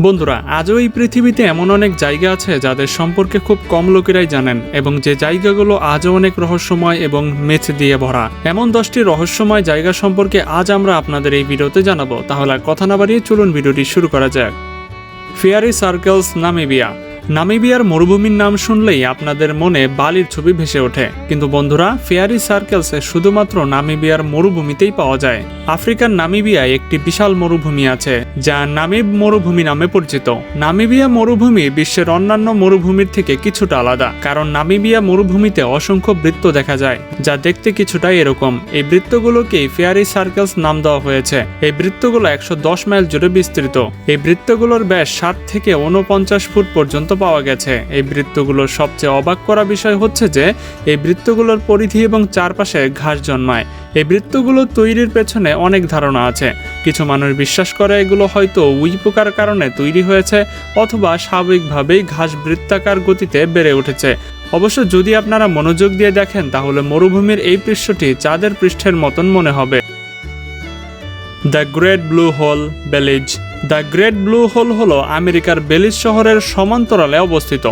বন্ধুরা, আজও এই পৃথিবীতে এমন অনেক জায়গা আছে যাদের সম্পর্কে খুব কম লোকেরাই জানেন এবং যে জায়গাগুলো আজও অনেক রহস্যময় এবং মেচ দিয়ে ভরা। এমন দশটি রহস্যময় জায়গা সম্পর্কে আজ আমরা আপনাদের এই ভিডিওতে জানাব। তাহলে কথা না বাড়িয়ে চলুন ভিডিওটি শুরু করা যাক। Fairy circles, Namibia. নামিবিয়ার মরুভূমির নাম শুনলেই আপনাদের মনে বালির ছবি ভেসে ওঠে। কিন্তু বন্ধুরা, ফেয়ারি সার্কেলসে শুধুমাত্র নামিবিয়ার মরুভূমিতেই পাওয়া যায়। আফ্রিকার নামিবিয়ায় একটি বিশাল মরুভূমি আছে, যা নামিব মরুভূমি নামে পরিচিত। নামিবিয়া মরুভূমি বিশ্বের অন্যান্য মরুভূমির থেকে কিছুটা আলাদা, কারণ নামিবিয়া মরুভূমিতে অসংখ্য বৃত্ত দেখা যায়, যা দেখতে কিছুটা এরকম। এই বৃত্তগুলোকে ফেয়ারি সার্কেলস নাম দেওয়া হয়েছে। এই বৃত্তগুলো একশো দশ মাইল জুড়ে বিস্তৃত। এই বৃত্তগুলোর ব্যাস ষাট থেকে উনপঞ্চাশ ফুট পর্যন্ত পাওয়া গেছে। এই বৃত্তগুলোর সবচেয়ে অবাক করা বিষয় হচ্ছে যে, এই বৃত্তগুলোর পরিধি এবং চারপাশে ঘাস জন্মায়। এই বৃত্তগুলো তৈরির পেছনে অনেক ধারণা আছে। কিছু মানুষ বিশ্বাস করে এগুলো হয়তো উই পোকার কারণে তৈরি হয়েছে অথবা স্বাভাবিকভাবেই ঘাস বৃত্তাকার গতিতে বেড়ে উঠেছে। অবশ্য যদি আপনারা মনোযোগ দিয়ে দেখেন, তাহলে মরুভূমির এই পৃষ্ঠটি চাঁদের পৃষ্ঠের মতন মনে হবে। The great blue hole Belize the great blue hole হল আমেরিকার বেলিজ শহরের সমান্তরালে অবস্থিত।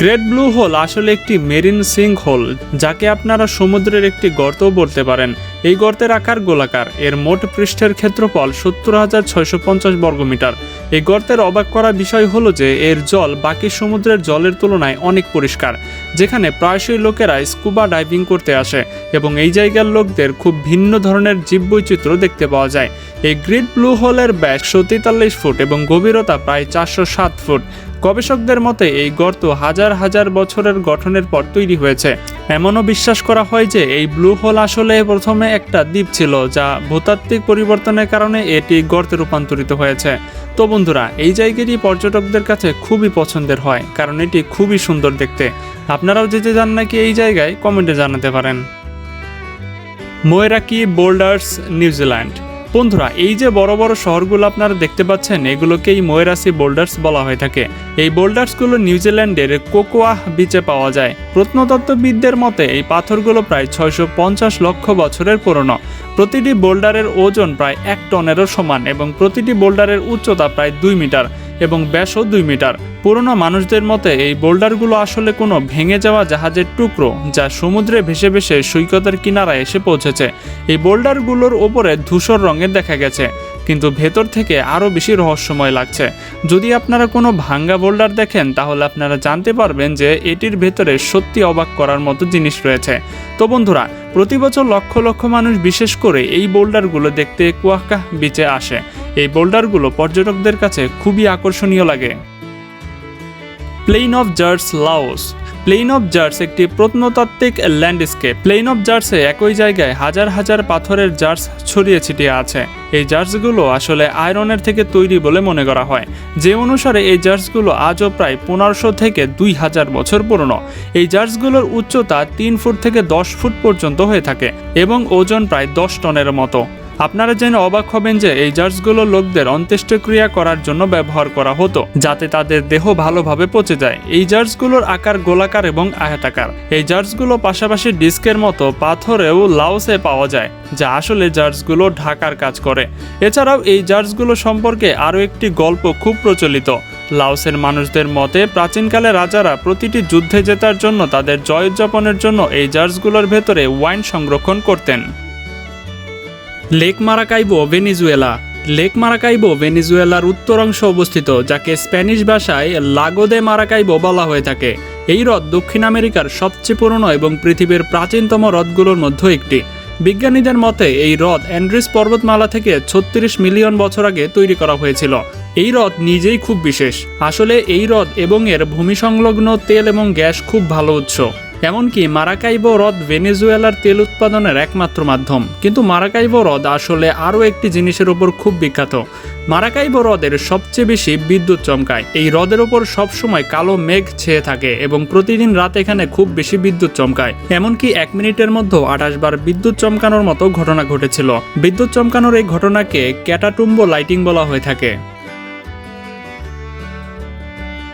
গ্রেট ব্লু হোল আসলে একটি মেরিন সিঙ্ক হোল, যাকে আপনারা সমুদ্রের একটি গর্ত বলতে পারেন। এই গর্তের আকার গোলাকার। এর মোট পৃষ্ঠের ক্ষেত্রফল সত্তর হাজার ছয়শো পঞ্চাশ বর্গমিটার এই গর্তের অবাক করা বিষয় হলো যে, এর জল বাকি সমুদ্রের জলের তুলনায় অনেক পরিষ্কার, যেখানে প্রায়শই লোকেরা স্কুবা ডাইভিং করতে আসে এবং এই জায়গার লোকদের খুব ভিন্ন ধরনের জীববৈচিত্র্য দেখতে পাওয়া যায়। এই গ্রিড ব্লু হোলের ব্যাস একশো তেতাল্লিশ ফুট এবং গভীরতা প্রায় চারশো সাত ফুট। গবেষকদের মতে, এই গর্ত হাজার হাজার বছরের গঠনের পর তৈরি হয়েছে। এমনও বিশ্বাস করা হয় যে, এই ব্লু হোল আসলে প্রথমে একটা দ্বীপ ছিল, যা ভূতাত্ত্বিক পরিবর্তনের কারণে এটি গর্তে রূপান্তরিত হয়েছে। তো বন্ধুরা, এই জায়গাটি পর্যটকদের কাছে খুবই পছন্দের হয়, কারণ এটি খুবই সুন্দর দেখতে। আপনারাও যেতে যান নাকি এই জায়গায়, কমেন্টে জানাতে পারেন। Moeraki boulders, New Zealand. বন্ধুরা, এই যে বড় বড় শহরগুলো আপনারা দেখতে পাচ্ছেন, এগুলোকেই ময়রাসি বোল্ডার্স বলা হয়ে থাকে। এই বোল্ডার্সগুলো নিউজিল্যান্ডের কোকোয়াহ বিচে পাওয়া যায়। প্রত্নতত্ত্ববিদদের মতে, এই পাথরগুলো প্রায় ছয়শো পঞ্চাশ লক্ষ বছরের পুরনো। প্রতিটি বোল্ডারের ওজন প্রায় এক টনেরও সমান এবং প্রতিটি বোল্ডারের উচ্চতা প্রায় দুই মিটার। এবং ব্যাসও দুই মিটার। পুরনো মানুষদের মতে এই বোল্ডারগুলো আসলে কোনো ভেঙে যাওয়া জাহাজের টুকরো যা সমুদ্রে ভেসে ভেসে সৈকতের কিনারায় এসে পৌঁছেছে। এই বোল্ডারগুলোর ওপরে ধূসর রঙের দেখা গেছে, কিন্তু ভেতর থেকে আরও বেশি রহস্যময় লাগছে। যদি আপনারা কোনো ভাঙ্গা বোল্ডার দেখেন, তাহলে আপনারা জানতে পারবেন যে এটির ভেতরে সত্যি অবাক করার মতো জিনিস রয়েছে। তো বন্ধুরা, প্রতি বছর লক্ষ লক্ষ মানুষ বিশেষ করে এই বোল্ডারগুলো দেখতে কুয়াকাহ বিচে আসে। এই বোল্ডারগুলো পর্যটকদের কাছে খুবই আকর্ষণীয় লাগে। Plain of jars, Laos. Plain of jars একটি প্রত্নতাত্ত্বিক ল্যান্ডস্কেপ। প্লেইন অফ জার্সে একই জায়গায় হাজার হাজার পাথরের জার্স ছড়িয়ে ছিটিয়ে আছে। এই জার্সগুলো আসলে আয়রনের থেকে তৈরি বলে মনে করা হয়। যে অনুসারে এই জার্সগুলো আজও প্রায় পনেরোশো থেকে দুই হাজার বছর পুরনো। এই জার্সগুলোর উচ্চতা তিন ফুট থেকে দশ ফুট পর্যন্ত হয়ে থাকে এবং ওজন প্রায় দশ টনের মতো। আপনারা জেনে অবাক হবেন যে এই জার্সগুলো লোকদের অন্ত্যেষ্টিক্রিয়া করার জন্য ব্যবহার করা হতো, যাতে তাদের দেহ ভালোভাবে পচে যায়। এই জার্সগুলোর আকার গোলাকার এবং আয়তাকার। এই জার্সগুলো পাশাপাশি ডিস্কের মতো পাথরেও লাউসে পাওয়া যায়, যা আসলে জার্সগুলো ঢাকার কাজ করে। এছাড়াও এই জার্সগুলো সম্পর্কে আরও একটি গল্প খুব প্রচলিত। লাওসের মানুষদের মতে, প্রাচীনকালে রাজারা প্রতিটি যুদ্ধে জেতার জন্য তাদের জয় উদযাপনের জন্য এই জার্সগুলোর ভেতরে ওয়াইন সংরক্ষণ করতেন। Lake Maracaibo, Venezuela. Lake Maracaibo, ভেনিজুয়েলার উত্তর অবস্থিত, যাকে স্প্যানিশ ভাষায় লাগোদে মারাকাইবো বলা হয়ে থাকে। এই হ্রদ দক্ষিণ আমেরিকার সবচেয়ে পুরনো এবং পৃথিবীর প্রাচীনতম হ্রদগুলোর মধ্যে একটি। বিজ্ঞানীদের মতে, এই হ্রদ অ্যান্ড্রিস পর্বতমালা থেকে ছত্রিশ মিলিয়ন বছর আগে তৈরি করা হয়েছিল। এই হ্রদ নিজেই খুব বিশেষ। আসলে এই হ্রদ এবং এর ভূমি সংলগ্ন তেল এবং গ্যাস খুব ভালো উৎস। এমনকি মারাকাইবো হ্রদ ভেনেজুয়েলার তেল উৎপাদনের একমাত্র মাধ্যম। কিন্তু মারাকাইবো হ্রদ আসলে আরও একটি জিনিসের উপর খুব বিখ্যাত। মারাকাইবো হ্রদের সবচেয়ে বেশি বিদ্যুৎ চমকায়। এই হ্রদের ওপর সবসময় কালো মেঘ ছেয়ে থাকে এবং প্রতিদিন রাত এখানে খুব বেশি বিদ্যুৎ চমকায়। এমনকি এক মিনিটের মধ্যে আঠাশ বার বিদ্যুৎ চমকানোর মতো ঘটনা ঘটেছিল। বিদ্যুৎ চমকানোর এই ঘটনাকে ক্যাটাটুম্বো লাইটিং বলা হয়ে থাকে।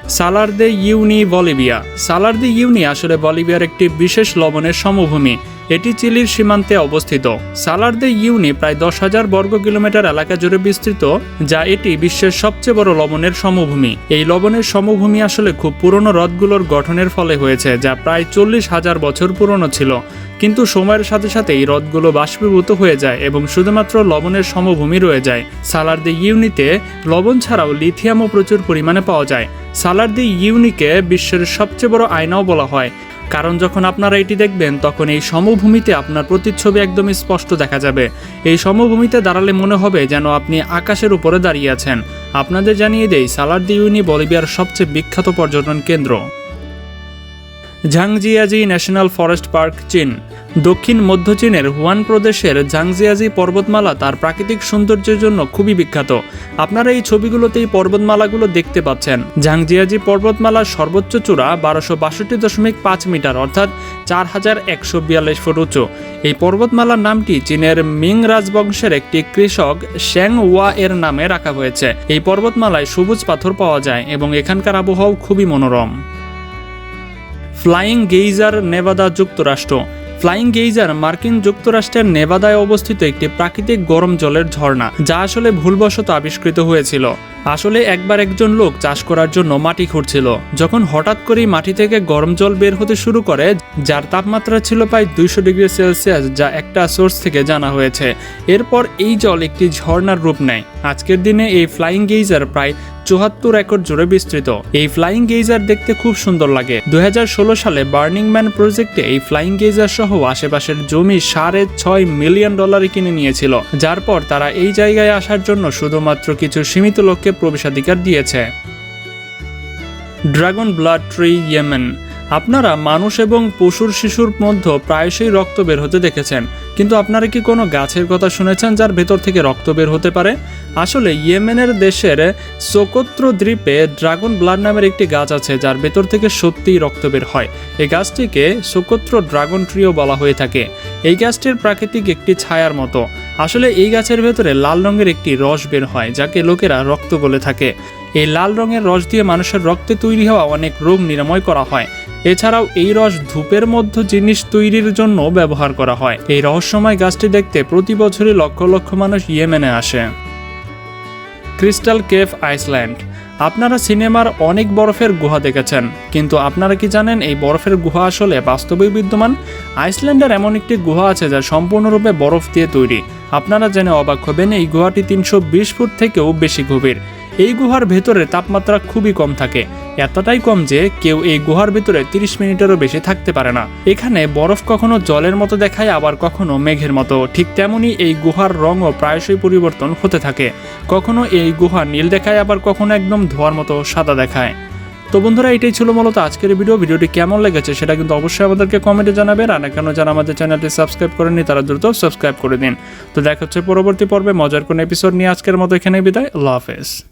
সালার দে ইউনি বলিভিয়া। সালার ইউনি আসলে বলিভিয়ার একটি বিশেষ লবণের সমভূমি। এটি চিলির সীমান্তে অবস্থিত। সালার দে ইউনি প্রায় দশ হাজার বর্গ কিলোমিটার এলাকা জুড়ে বিস্তৃত, যা এটি বিশ্বের সবচেয়ে বড় লবণের সমভূমি। এই লবণের সমভূমি আসলে খুব পুরনো হ্রদগুলোর গঠনের ফলে হয়েছে, যা প্রায় চল্লিশ হাজার বছর পুরনো ছিল। কিন্তু সময়ের সাথে সাথে এই হ্রদগুলো বাষ্পীভূত হয়ে যায় এবং শুধুমাত্র লবণের সমভূমি রয়ে যায়। সালার দি ইউনিতে লবণ ছাড়াও লিথিয়ামও প্রচুর পরিমাণে পাওয়া যায়। সালার দি ইউনিকে বিশ্বের সবচেয়ে বড় আয়নাও বলা হয়। কারণ যখন আপনারা এটি দেখবেন, তখন এই সমভূমিতে আপনার প্রতিচ্ছবি একদমই স্পষ্ট দেখা যাবে। এই সমভূমিতে দাঁড়ালে মনে হবে যেন আপনি আকাশের উপরে দাঁড়িয়ে আছেন। আপনাদের জানিয়ে দেই সালার দি ইউনি বলিভিয়ার সবচেয়ে বিখ্যাত পর্যটন কেন্দ্র। ঝাংজিয়াজি ন্যাশনাল ফরেস্ট পার্ক, চীন। দক্ষিণ মধ্য চীনের হুয়ান প্রদেশের ঝাংজিয়াজি পর্বতমালা তার প্রাকৃতিক সৌন্দর্যের জন্য খুবই বিখ্যাত। আপনারা এই ছবিগুলোতে এই পর্বতমালাগুলো দেখতে পাচ্ছেন। ঝাংজিয়াজি পর্বতমালার সর্বোচ্চ চূড়া বারোশো বাষট্টি দশমিক পাঁচ মিটার, অর্থাৎ চার হাজার একশো বিয়াল্লিশ ফুট উঁচু। এই পর্বতমালার নামটি চীনের মিং রাজবংশের একটি কৃষক শ্যাং ওয়া এর নামে রাখা হয়েছে। এই পর্বতমালায় সবুজ পাথর পাওয়া যায় এবং এখানকার আবহাওয়া খুবই মনোরম। ফ্লাইং গেইজার নেভাদা যুক্তরাষ্ট্র। ফ্লাইং গেইজার মার্কিন যুক্তরাষ্ট্রের নেবাদায় অবস্থিত একটি প্রাকৃতিক গরম জলের ঝর্ণা, যা আসলে ভুলবশত আবিষ্কৃত হয়েছিল। আসলে একবার একজন লোক চাষ করার জন্য মাটি খুঁড়ছিল। যখন হঠাৎ করেই মাটি থেকে গরম জল বের হতে শুরু করে, যার তাপমাত্রা ছিল প্রায় দুইশো ডিগ্রি সেলসিয়াস, যা একটা সোর্স থেকে জানা হয়েছে। এরপর এই জল একটি ঝর্ণার রূপ নেয়। আজকের দিনে এই ফ্লাইং গেইজার প্রায় চুয়াত্তর একর জুড়ে বিস্তৃত। এই ফ্লাইং গেইজার দেখতে খুব সুন্দর লাগে। দুই হাজার ষোলো সালে বার্নিং ম্যান প্রজেক্টে এই ফ্লাইং গেইজার সহ আশেপাশের জমি সাড়ে ছয় মিলিয়ন ডলারে কিনে নিয়েছিল, যার পর তারা এই জায়গায় আসার জন্য শুধুমাত্র কিছু সীমিত লোককে প্রবেশাধিকার দিয়েছে। Dragon blood tree, Yemen. আপনারা মানুষ এবং পশুর শিশুর মধ্যে প্রায়শই রক্ত বের হতে দেখেছেন। কিন্তু আপনারা কি কোনো গাছের কথা শুনেছেন যার ভেতর থেকে রক্ত বের হতে পারে? আসলে ইয়েমেনের দেশের সোকোত্র দ্বীপে ড্রাগন ব্লাড নামের একটি গাছ আছে, যার ভেতর থেকে সত্যিই রক্ত বের হয়। এই গাছটিকে সোকোত্র ড্রাগন ট্রিও বলা হয়ে থাকে। এই গাছটির প্রাকৃতিক একটি ছায়ার মতো। আসলে এই গাছের ভেতরে লাল রঙের একটি রস বের হয়, যাকে লোকেরা রক্ত বলে থাকে। এই লাল রঙের রস দিয়ে মানুষের রক্তে তৈরি হওয়া অনেক রোগ নিরাময় করা হয়। এছাড়াও এই রস ধূপের মধ্যে জিনিস তৈরির জন্য ব্যবহার করা হয়। এই রহস্যময় গাছটি দেখতে প্রতি বছরই লক্ষ লক্ষ মানুষ ইয়েমেনে আসে। ক্রিস্টাল কেফ আইসল্যান্ড, আপনারা সিনেমার অনেক বরফের গুহা দেখেছেন, কিন্তু আপনারা কি জানেন এই বরফের গুহা আসলে বাস্তবেই বিদ্যমান? আইসল্যান্ডের এমন একটি গুহা আছে যা সম্পূর্ণরূপে বরফ দিয়ে তৈরি। আপনারা জেনে অবাক হবেন এই গুহাটি তিনশো বিশ ফুট থেকেও বেশি গভীর। এই গুহার ভেতরে তাপমাত্রা খুবই কম থাকে। এতটাই কম যে কেউ এই গুহার ভেতরে তিরিশ মিনিটেরও বেশি থাকতে পারে না। এখানে বরফ কখনো জলের মতো দেখায়, আবার কখনো মেঘের মতো। ঠিক তেমনি এই গুহার রঙও প্রায়শই পরিবর্তন হতে থাকে। কখনো এই গুহা নীল দেখায়, আবার কখনো একদম ধোয়ার মতো সাদা দেখায়। তো বন্ধুরা, এটাই ছিল মূলত আজকের ভিডিও। ভিডিওটি কেমন লেগেছে সেটা কিন্তু অবশ্যই আমাদেরকে কমেন্টে জানাবেন। আর কেন যারা আমাদের চ্যানেলটি সাবস্ক্রাইব করেননি, তারা দ্রুত সাবস্ক্রাইব করে দিন। তো দেখা হচ্ছে পরবর্তী পর্বে। মজার কোন এপিসোড নিয়ে আজকের মতো এখানে বিদায়। আল্লাহ হাফেজ।